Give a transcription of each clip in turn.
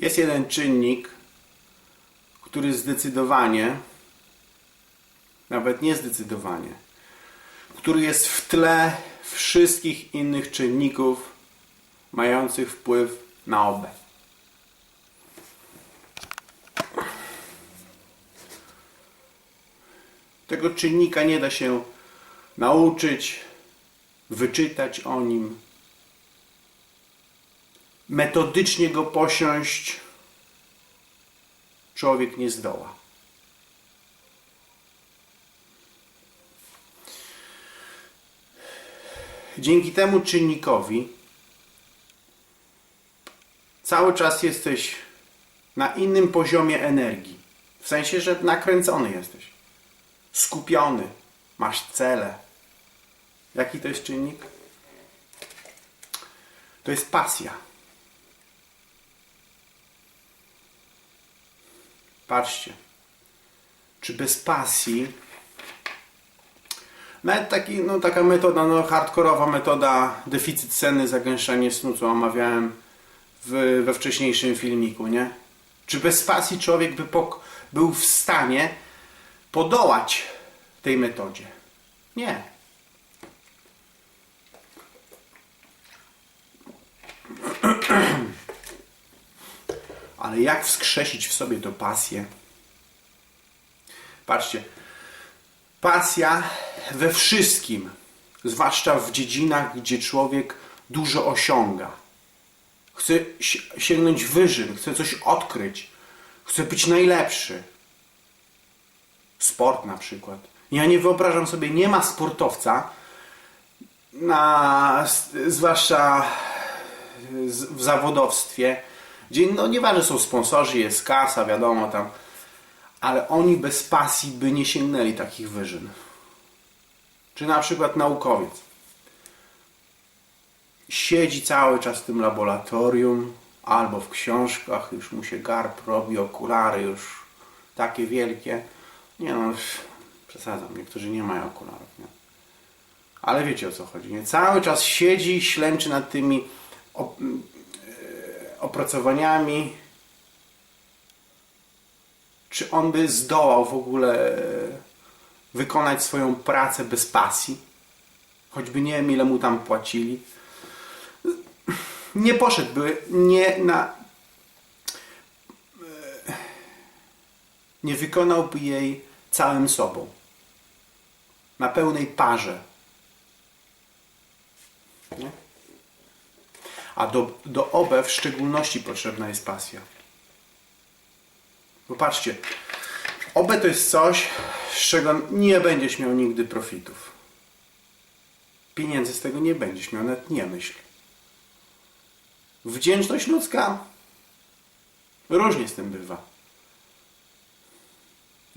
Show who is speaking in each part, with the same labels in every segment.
Speaker 1: Jest jeden czynnik, który zdecydowanie, nawet nie zdecydowanie, który jest w tle wszystkich innych czynników mających wpływ na obę. Tego czynnika nie da się nauczyć, wyczytać o nim, metodycznie go posiąść człowiek nie zdoła. Dzięki temu czynnikowi cały czas jesteś na innym poziomie energii. W sensie, że nakręcony jesteś. Skupiony. Masz cele. Jaki to jest czynnik? To jest pasja. Patrzcie. Czy bez pasji nawet taki, no, taka metoda, no, hardkorowa metoda deficyt senny, zagęszczanie snu, co omawiałem w, we wcześniejszym filmiku, nie? Czy bez pasji człowiek by był w stanie podołać tej metodzie? Nie. Ale jak wskrzesić w sobie tę pasję? Patrzcie, pasja we wszystkim, zwłaszcza w dziedzinach, gdzie człowiek dużo osiąga. Chce si- sięgnąć wyżyn, chce coś odkryć, chce być najlepszy. Sport na przykład. Ja nie wyobrażam sobie, nie ma sportowca, na, zwłaszcza w zawodowstwie, gdzie no nieważne są sponsorzy, jest kasa, wiadomo tam, ale oni bez pasji by nie sięgnęli takich wyżyn. Czy na przykład naukowiec. Siedzi cały czas w tym laboratorium albo w książkach, już mu się garb robi, okulary już takie wielkie. Nie no, przesadzam, niektórzy nie mają okularów, nie? Ale wiecie o co chodzi, nie? Cały czas siedzi, ślęczy nad tymi opracowaniami, czy on by zdołał w ogóle wykonać swoją pracę bez pasji? Choćby nie wiem, ile mu tam płacili. Nie poszedłby, nie na. Nie wykonałby jej całym sobą. Na pełnej parze. Nie? A do, do OBE w szczególności potrzebna jest pasja. Popatrzcie, OB to jest coś, z czego nie będziesz miał nigdy profitów. Pieniędzy z tego nie będziesz miał, nawet nie myśl. Wdzięczność ludzka różnie z tym bywa.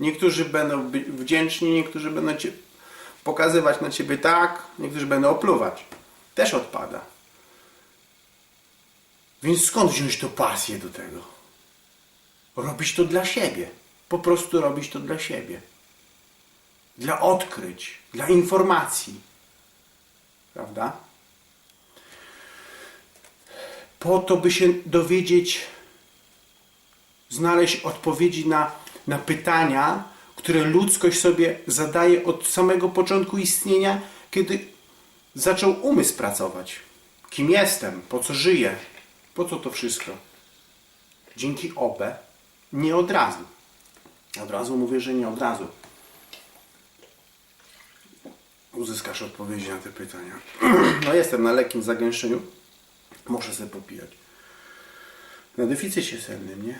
Speaker 1: Niektórzy będą wdzięczni, niektórzy będą cię pokazywać na ciebie tak, niektórzy będą opluwać. Też odpada. Więc skąd wziąć to pasję do tego? Robić to dla siebie. Po prostu robić to dla siebie. Dla odkryć, dla informacji. Prawda? Po to, by się dowiedzieć, znaleźć odpowiedzi na, na pytania, które ludzkość sobie zadaje od samego początku istnienia, kiedy zaczął umysł pracować. Kim jestem? Po co żyję? Po co to wszystko? Dzięki OBE nie od razu. Od razu mówię, że nie od razu. Uzyskasz odpowiedzi na te pytania. No jestem na lekkim zagęszczeniu. Muszę sobie popijać. Na deficycie sennym, nie?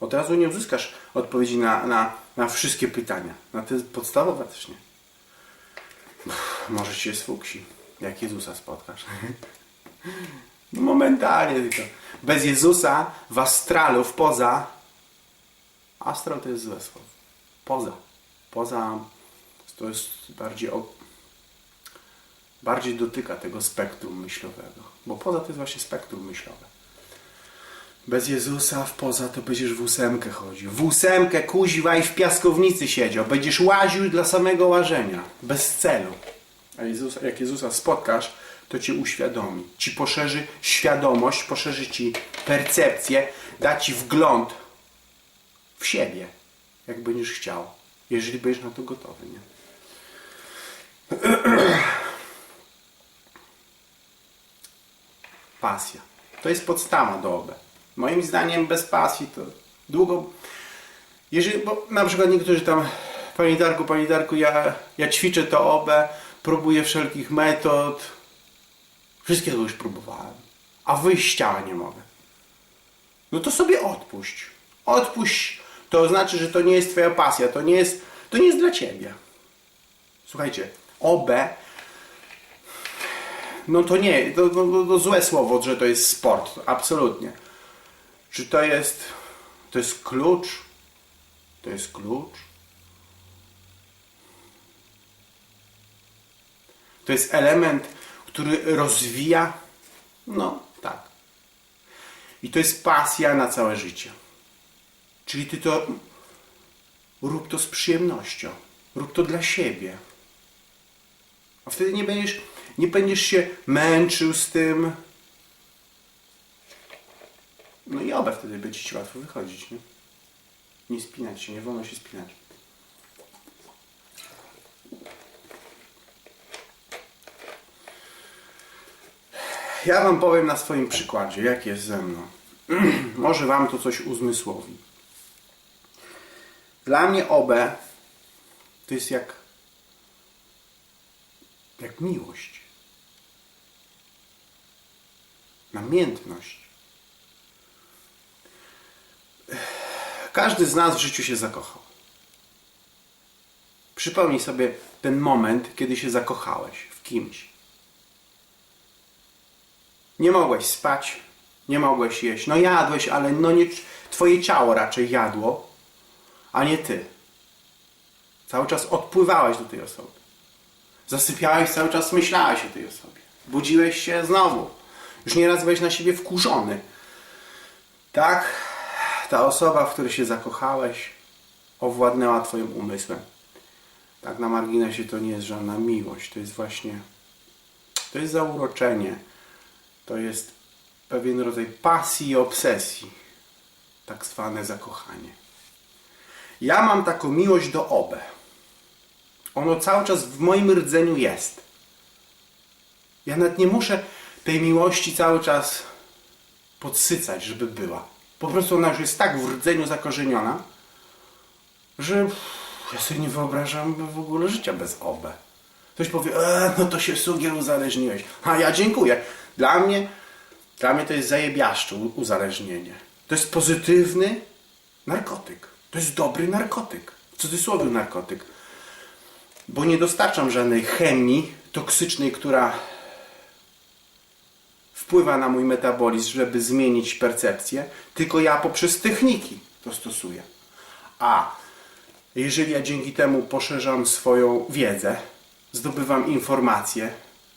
Speaker 1: Od razu nie uzyskasz odpowiedzi na, na, na wszystkie pytania. Na te podstawowe też nie. Uff, Może cię sfuksi. Jak Jezusa spotkasz. No momentalnie tylko. Bez Jezusa w astralu, w poza. Astral to jest złe słowo. Poza. Poza to jest bardziej o, bardziej dotyka tego spektrum myślowego. Bo poza to jest właśnie spektrum myślowe. Bez Jezusa w poza to będziesz w ósemkę chodził. W ósemkę kuźwa i w piaskownicy siedział. Będziesz łaził dla samego łażenia. Bez celu. A Jezusa, jak Jezusa spotkasz, to cię uświadomi. Ci poszerzy świadomość, poszerzy ci percepcję, da ci wgląd w siebie, jak będziesz chciał, jeżeli będziesz na to gotowy. Nie? Pasja. To jest podstawa do OB. Moim zdaniem bez pasji to długo... Jeżeli, bo na przykład niektórzy tam Panie Darku, Panie Darku, ja, ja ćwiczę to OB, próbuję wszelkich metod. Wszystkiego już próbowałem. A wyjść z ciała nie mogę. No to sobie odpuść. Odpuść. To znaczy, że to nie jest Twoja pasja. To nie jest, to nie jest dla Ciebie. Słuchajcie, OB no to nie, to, to, to, to złe słowo, że to jest sport. Absolutnie. Czy to jest, to jest klucz? To jest klucz? To jest element, który rozwija? No, tak. I to jest pasja na całe życie. Czyli ty to rób to z przyjemnością. Rób to dla siebie. A wtedy nie będziesz, nie będziesz się męczył z tym. No i oba wtedy będzie ci łatwo wychodzić, nie? Nie spinać się, nie wolno się spinać. Ja wam powiem na swoim przykładzie, jak jest ze mną. Może wam to coś uzmysłowi. Dla mnie OBE to jest jak jak miłość. Namiętność. Każdy z nas w życiu się zakochał. Przypomnij sobie ten moment, kiedy się zakochałeś w kimś. Nie mogłeś spać, nie mogłeś jeść. No jadłeś, ale no nie, twoje ciało raczej jadło, a nie ty. Cały czas odpływałeś do tej osoby. Zasypiałeś, cały czas myślałeś o tej osobie. Budziłeś się znowu. Już nieraz byłeś na siebie wkurzony. Tak, ta osoba, w której się zakochałeś, owładnęła twoim umysłem. Tak na marginesie to nie jest żadna miłość. To jest właśnie, to jest zauroczenie. To jest pewien rodzaj pasji i obsesji. Tak zwane zakochanie. Ja mam taką miłość do obe. Ono cały czas w moim rdzeniu jest. Ja nawet nie muszę tej miłości cały czas podsycać, żeby była. Po prostu ona już jest tak w rdzeniu zakorzeniona, że ja sobie nie wyobrażam w ogóle życia bez OBE. Ktoś powie, e, no to się sugier uzależniłeś. A ja dziękuję. Dla mnie, dla mnie to jest zajebiaszcze u- uzależnienie. To jest pozytywny narkotyk. To jest dobry narkotyk. W cudzysłowie narkotyk. Bo nie dostarczam żadnej chemii toksycznej, która wpływa na mój metabolizm, żeby zmienić percepcję, tylko ja poprzez techniki to stosuję. A jeżeli ja dzięki temu poszerzam swoją wiedzę, zdobywam informacje,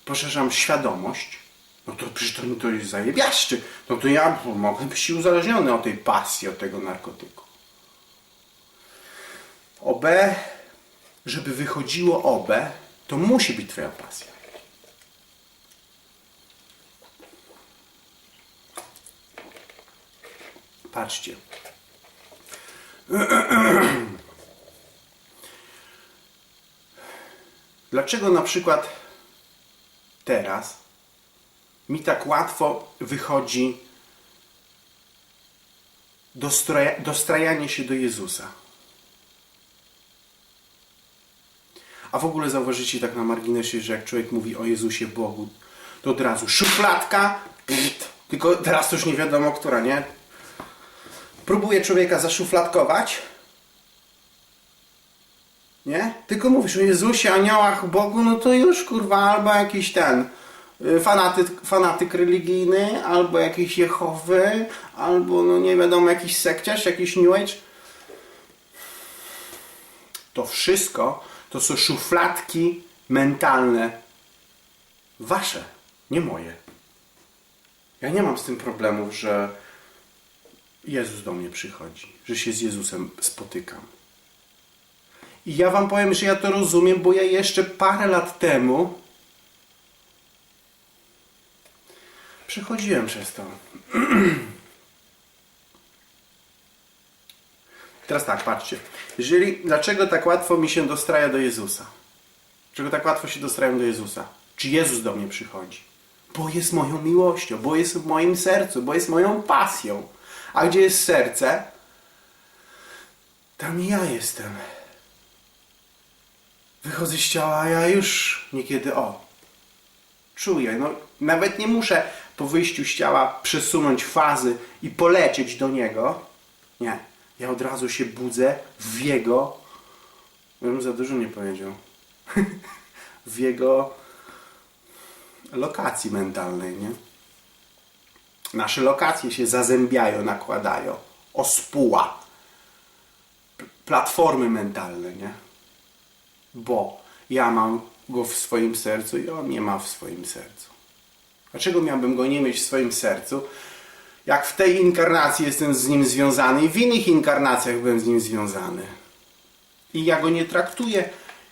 Speaker 1: poszerzam świadomość, no to przecież to, to jest zajebiaszczy. No to ja mogę być uzależniony od tej pasji, od tego narkotyku. OB, żeby wychodziło OB, to musi być Twoja pasja. Patrzcie. Dlaczego na przykład teraz mi tak łatwo wychodzi dostroja, dostrajanie się do Jezusa? A w ogóle zauważycie tak na marginesie, że jak człowiek mówi o Jezusie Bogu, to od razu szufladka, tylko teraz to już nie wiadomo, która, nie? Próbuje człowieka zaszufladkować, nie? Tylko mówisz o Jezusie, aniołach, Bogu, no to już kurwa, albo jakiś ten fanatyk, fanatyk religijny, albo jakiś Jehowy, albo no nie wiadomo, jakiś sekciarz, jakiś New Age. To wszystko to są szufladki mentalne. Wasze, nie moje. Ja nie mam z tym problemów, że Jezus do mnie przychodzi, że się z Jezusem spotykam. I ja wam powiem, że ja to rozumiem, bo ja jeszcze parę lat temu Przechodziłem przez to. Teraz tak, patrzcie. Jeżeli, dlaczego tak łatwo mi się dostraja do Jezusa? Dlaczego tak łatwo się dostrajam do Jezusa? Czy Jezus do mnie przychodzi? Bo jest moją miłością, bo jest w moim sercu, bo jest moją pasją. A gdzie jest serce? Tam ja jestem. Wychodzę z ciała, a ja już niekiedy o. Czuję, no nawet nie muszę po wyjściu z ciała przesunąć fazy i polecieć do niego. Nie. Ja od razu się budzę w jego. Bym za dużo nie powiedział. w jego lokacji mentalnej, nie? Nasze lokacje się zazębiają, nakładają. Ospuła. Platformy mentalne, nie? Bo ja mam go w swoim sercu i on nie ma w swoim sercu. Dlaczego miałbym go nie mieć w swoim sercu? Jak w tej inkarnacji jestem z nim związany i w innych inkarnacjach byłem z nim związany. I ja go nie traktuję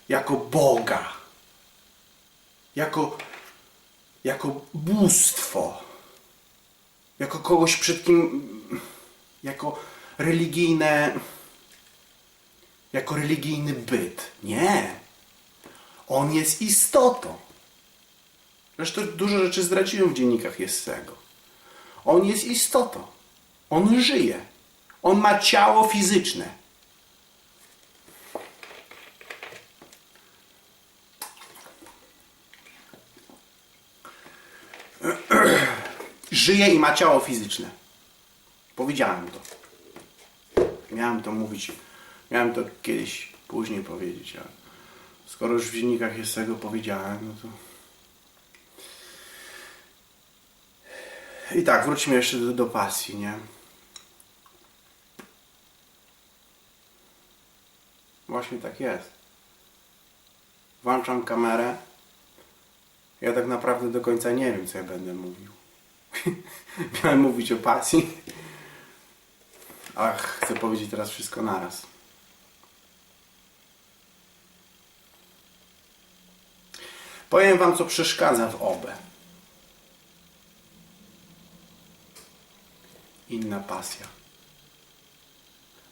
Speaker 1: jako Boga. Jako, jako bóstwo. Jako kogoś przed kim. Jako religijne. Jako religijny byt. Nie. On jest istotą. Zresztą dużo rzeczy zdradziłem w dziennikach Jessego. On jest istotą. On żyje. On ma ciało fizyczne. Żyje i ma ciało fizyczne. Powiedziałem to. Miałem to mówić. Miałem to kiedyś później powiedzieć, ale skoro już w dziennikach jest tego powiedziałem, no to. I tak, wróćmy jeszcze do, do pasji, nie? Właśnie tak jest. Włączam kamerę. Ja tak naprawdę do końca nie wiem, co ja będę mówił. Miałem mówić o pasji. Ach, chcę powiedzieć teraz wszystko naraz. Powiem wam, co przeszkadza w obę. Inna pasja.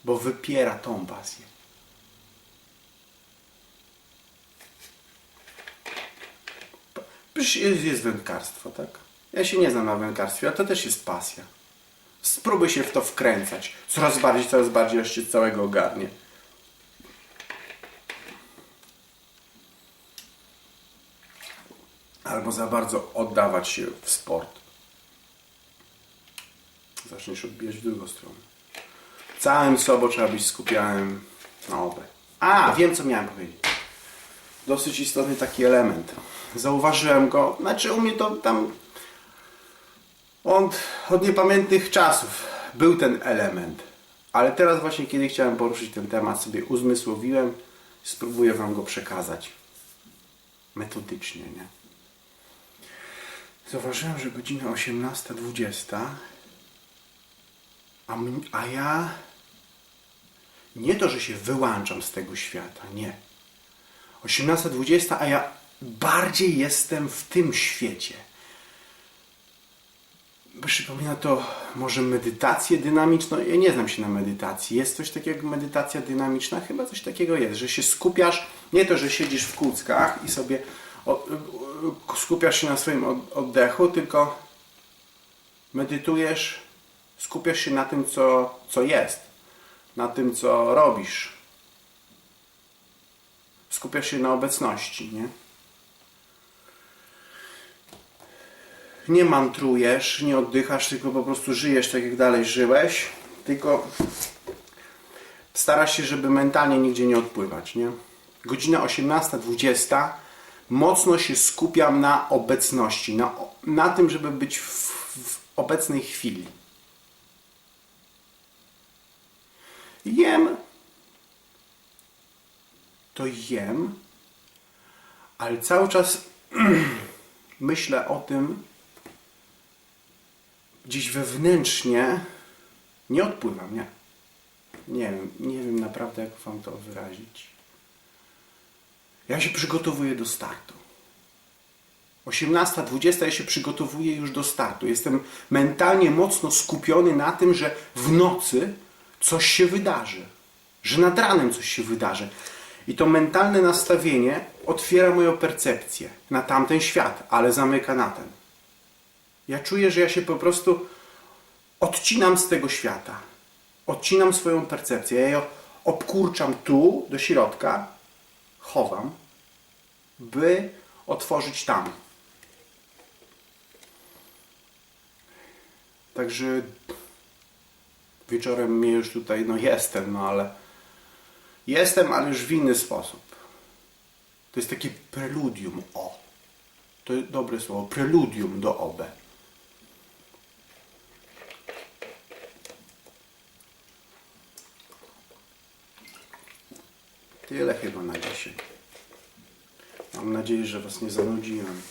Speaker 1: Bo wypiera tą pasję. Przecież jest, wędkarstwo, tak? Ja się nie znam na wędkarstwie, a to też jest pasja. Spróbuj się w to wkręcać. Coraz bardziej, coraz bardziej, aż się całego ogarnie. Albo za bardzo oddawać się w sport. Zaczniesz odbijać w drugą stronę. Całym sobą trzeba być skupiałem na obę. A, wiem co miałem powiedzieć. Dosyć istotny taki element. Zauważyłem go, znaczy u mnie to tam od, od niepamiętnych czasów był ten element. Ale teraz właśnie, kiedy chciałem poruszyć ten temat, sobie uzmysłowiłem, spróbuję Wam go przekazać. Metodycznie, nie? Zauważyłem, że godzina 18.20, a, a ja nie to, że się wyłączam z tego świata, nie. 18.20, a ja bardziej jestem w tym świecie. Przypomina to może medytację dynamiczną. Ja nie znam się na medytacji. Jest coś takiego jak medytacja dynamiczna? Chyba coś takiego jest, że się skupiasz, nie to, że siedzisz w kuckach i sobie skupiasz się na swoim od- oddechu, tylko medytujesz, skupiasz się na tym, co, co jest, na tym, co robisz. Skupiasz się na obecności, nie? nie mantrujesz, nie oddychasz, tylko po prostu żyjesz tak jak dalej żyłeś, tylko starasz się, żeby mentalnie nigdzie nie odpływać, nie? Godzina 18-20 mocno się skupiam na obecności, na, na tym, żeby być w, w obecnej chwili. Jem, to jem, ale cały czas myślę o tym, gdzieś wewnętrznie nie odpływam, nie. Nie wiem, nie wiem naprawdę, jak wam to wyrazić. Ja się przygotowuję do startu. 18, 20 ja się przygotowuję już do startu. Jestem mentalnie mocno skupiony na tym, że w nocy coś się wydarzy, że nad ranem coś się wydarzy. I to mentalne nastawienie otwiera moją percepcję na tamten świat, ale zamyka na ten. Ja czuję, że ja się po prostu odcinam z tego świata. Odcinam swoją percepcję. Ja ją obkurczam tu, do środka, chowam, by otworzyć tam. Także wieczorem mnie już tutaj, no jestem, no ale jestem, ale już w inny sposób. To jest takie preludium, o. To jest dobre słowo, preludium do OB. Tyle chyba na dzisiaj. Mam nadzieję, że Was nie zanudziłem.